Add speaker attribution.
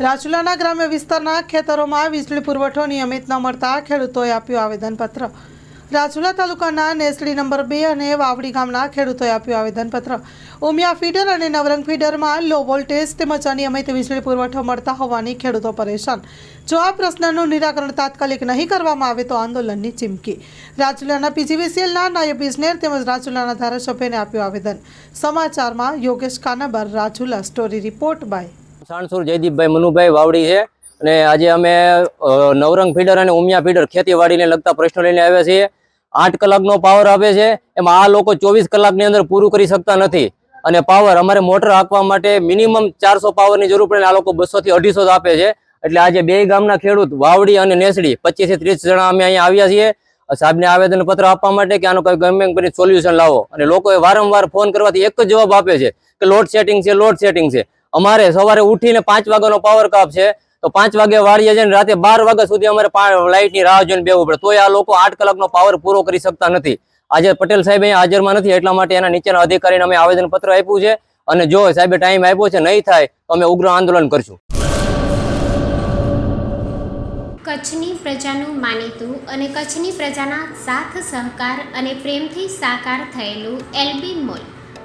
Speaker 1: રાજુલાના ગ્રામ્ય વિસ્તારના ખેતરોમાં વીજળી પુરવઠો નિયમિત ન મળતા ખેડૂતોએ આપ્યું આવેદનપત્ર. રાજુલા તાલુકાના નેસડી નંબર બે અને વાવડી ગામના ખેડૂતોએ આપ્યું આવેદનપત્ર. ઉમિયા ફીડર અને નવરંગ ફીડરમાં લો વોલ્ટેજ તેમજ અનિયમિત વીજળી પુરવઠો મળતા હોવાની ખેડૂતો પરેશાન. જો આ પ્રશ્નનું નિરાકરણ તાત્કાલિક નહીં કરવામાં આવે તો આંદોલનની ચીમકી. રાજુલાના પીજીવીસીએલના નાયબ ઇજનેર તેમજ રાજુલાના ધારાસભ્યને આપ્યું આવેદન. સમાચારમાં Yogesh Kanabar, Rajula, story report by.
Speaker 2: Sanasur Jaydeepbhai Manubhai Vavdi છે. અને આજે અમે નવરંગ ફીડર અને ઉમિયા ફીડર ખેતીવાડીને લગતા પ્રશ્નો લઈને આવ્યા છીએ. આઠ કલાકનો પાવર આપે છે. એમાં આ લોકો ચોવીસ કલાકની અંદર પૂરું કરી શકતા નથી. અને પાવર અમારે મોટર હાંકવા માટે મિનિમમ ચારસો પાવરની જરૂર પડે આ લોકો બસો થી અઢીસો આપે છે. એટલે આજે બે ગામના ખેડૂત, વાવડી અને નેસડી પચીસથી ત્રીસ જણા અમે અહીંયા આવ્યા છીએ. સાહેબને આવેદન પત્ર આપવા માટે કે આનું કઈ ગમે કરીને સોલ્યુશન લાવો. અને લોકોએ વારંવાર ફોન કરવાથી એક જ જવાબ આપે છે કે લોડ સેટિંગ છે લોડ સેટિંગ છે. અમારે સવારે ઉઠીને પાંચ વાગ્યાનો પાવર કાપ છે. તો પાંચ વાગે વાળીએ છે રાતે બાર વાગ્યા સુધી અમારે લાઇટની રાહ જોઈને બેવું પડે. તોય આ લોકો આઠ કલાકનો પાવર પૂરો કરી શકતા નથી. આજે પટેલ સાહેબ અહીંયા હાજરમાં નથી, એટલા માટે એના નીચેના અધિકારીને અમે આવેદન પત્ર આપ્યું છે. અને જો સાહેબે ટાઈમ આપ્યો છે, નહીં થાય, તો અમે ઉગ્ર આંદોલન કરશું.
Speaker 3: કચ્છની પ્રજાનું માનીતું અને કચ્છની પ્રજાના સાથ સહકાર અને પ્રેમથી સાકાર થયેલું એલબી મોલ.